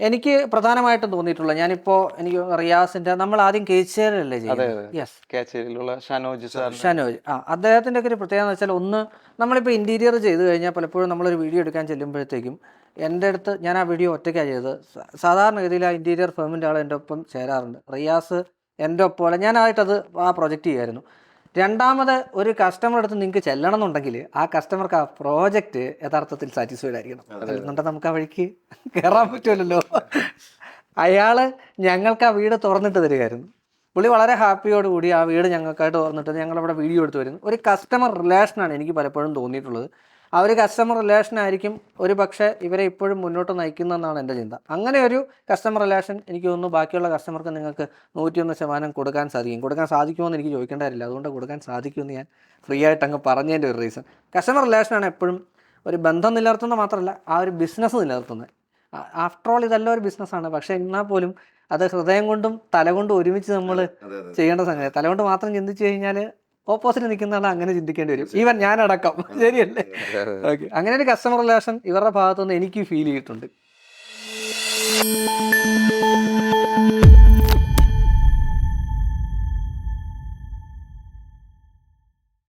എനിക്ക് പ്രധാനമായിട്ടും തോന്നിയിട്ടുള്ള ഞാനിപ്പോ എനിക്ക് റിയാസിന്റെ നമ്മൾ ആദ്യം കേച്ചേരല്ലേ യെസ് കാച്ചേരിയിലുള്ള ഷനോജ് സാർ ഷനോജ്. ആ അദ്ദേഹത്തിന്റെ ഒക്കെ ഒരു പ്രത്യേകത എന്ന് വെച്ചാൽ ഒന്ന് നമ്മളിപ്പോൾ ഇന്റീരിയർ ചെയ്ത് കഴിഞ്ഞാൽ പലപ്പോഴും നമ്മളൊരു വീഡിയോ എടുക്കാൻ ചെല്ലുമ്പോഴത്തേക്കും എന്റെ അടുത്ത് ഞാൻ ആ വീഡിയോ ഒറ്റയ്ക്കാണ് ചെയ്തത്. സാധാരണഗതിയിൽ ആ ഇന്റീരിയർ ഫേമിന്റെ ആൾ എന്റെ ഒപ്പം ചേരാറുണ്ട്. റിയാസ് എന്റെ ഒപ്പം ഞാനായിട്ടത് ആ പ്രൊജക്റ്റ് ചെയ്യുമായിരുന്നു രണ്ടാമത് ഒരു കസ്റ്റമർ അടുത്ത് നിങ്ങൾക്ക് ചെല്ലണം എന്നുണ്ടെങ്കിൽ ആ കസ്റ്റമർക്ക് ആ പ്രോജക്റ്റ് യഥാർത്ഥത്തിൽ സാറ്റിസ്ഫൈഡ് ആയിരിക്കണം. അല്ലെന്നുണ്ടെങ്കിൽ നമുക്ക് ആ വഴിക്ക് കയറാൻ പറ്റുമല്ലോ. അയാൾ ഞങ്ങൾക്ക് ആ വീട് തുറന്നിട്ട് തരികയായിരുന്നു പുള്ളി വളരെ ഹാപ്പിയോടുകൂടി ആ വീട് ഞങ്ങൾക്കായിട്ട് തുറന്നിട്ട് ഞങ്ങളവിടെ വീഡിയോ എടുത്ത് വരുന്നു. ഒരു കസ്റ്റമർ റിലേഷനാണ് എനിക്ക് പലപ്പോഴും തോന്നിയിട്ടുള്ളത്. ആ ഒരു കസ്റ്റമർ റിലേഷൻ ആയിരിക്കും. ഒരു പക്ഷേ ഇവരെ ഇപ്പോഴും മുന്നോട്ട് നയിക്കുന്നതെന്നാണ് എന്റെ ചിന്ത. അങ്ങനെ ഒരു കസ്റ്റമർ റിലേഷൻ എനിക്ക് തോന്നുന്നു ബാക്കിയുള്ള കസ്റ്റമർക്ക് നിങ്ങൾക്ക് നൂറ്റിയൊന്ന് ശതമാനം കൊടുക്കാൻ സാധിക്കും. കൊടുക്കാൻ സാധിക്കുമോ എന്ന് എനിക്ക് ചോദിക്കേണ്ടതില്ല കാര്യമില്ല. അതുകൊണ്ട് കൊടുക്കാൻ സാധിക്കുമെന്ന് ഞാൻ ഫ്രീ ആയിട്ട് അങ്ങ് പറഞ്ഞതിന്റെ ഒരു റീസൺ കസ്റ്റമർ റിലേഷനാണ് എപ്പോഴും ഒരു ബന്ധം നിലനിർത്തുന്നത് മാത്രമല്ല ആ ഒരു ബിസിനസ് നിലനിർത്തുന്നത്. ആഫ്റ്റർ ഓൾ ഇതെല്ലാം ഒരു ബിസിനസ്സാണ് പക്ഷേ എന്നാൽ പോലും അത് ഹൃദയം കൊണ്ടും തല കൊണ്ടും ഒരുമിച്ച് നമ്മൾ ചെയ്യേണ്ട സംഗതി. തല കൊണ്ട് മാത്രം ചിന്തിച്ചു കഴിഞ്ഞാൽ ഓപ്പോസിറ്റ് നിൽക്കുന്ന ആൾ അങ്ങനെ ചിന്തിക്കേണ്ടി വരും. ഈവൻ അടക്കം ശരിയല്ലേ? ഓക്കെ അങ്ങനെ ഒരു കസ്റ്റമർ റിലേഷൻ ഇവരുടെ ഭാഗത്തുനിന്ന് എനിക്ക് ഫീൽ ചെയ്തിട്ടുണ്ട്.